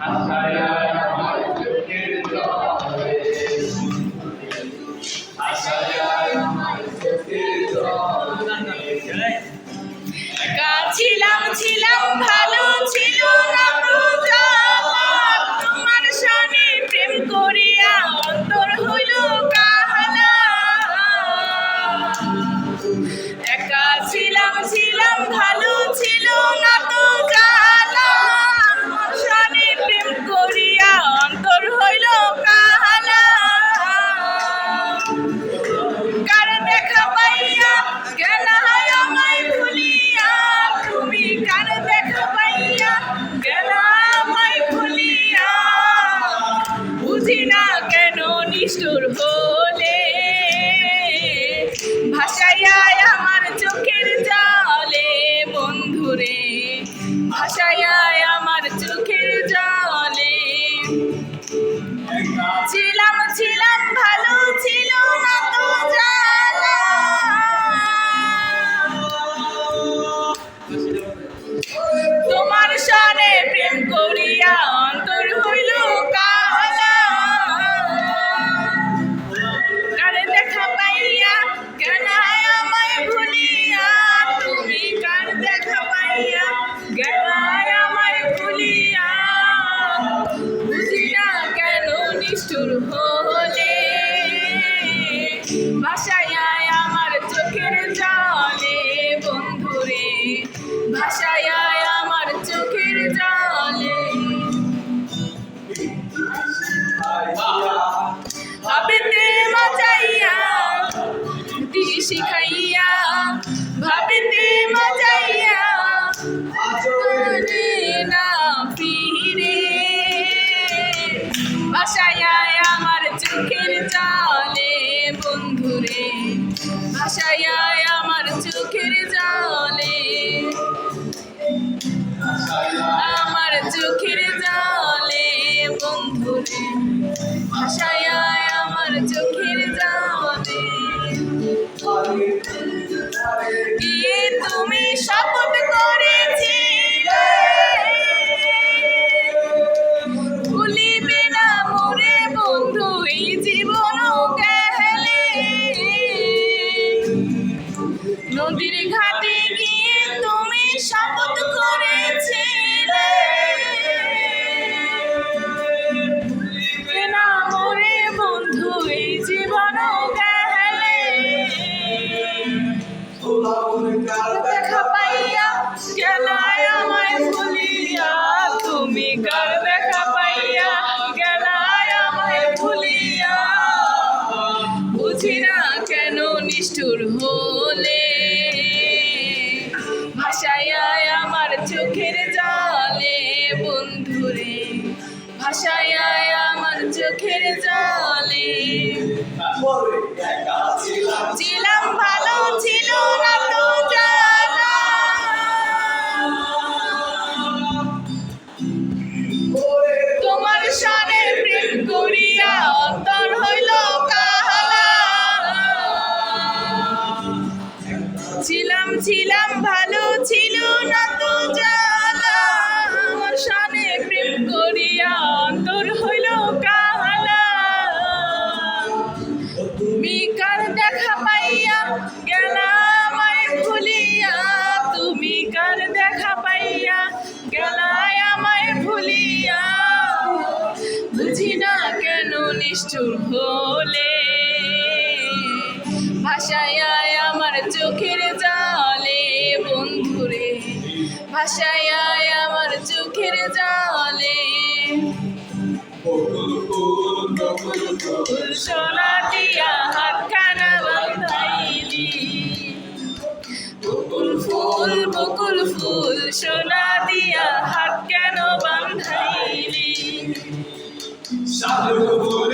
Hallelujah. শিখাইয়া, ভাবিতে মজাইয়া না ফিরে। বাসায় আমার চোখের জালে, বন্ধুরে। বাসায় আমার চোখের জালে। আমার চোখের জালে, বন্ধুরে। বাসায় আমার চোখ তোমার সারে প্রেম করিয়া অন্তর হইল কাহালা। ছিলাম ছিলাম ভালো বুঝি না কেন নিষ্ঠুর হলে? ভাষায় আমার চোখের জালে, বন্ধুরে। ভাষায় আমার চোখের জালে। সোনা দিয়া হাতখানা বান্ধাইলি বকুল ফুল বকুল ফুল, সোনা দিয়া হাত কেন já levou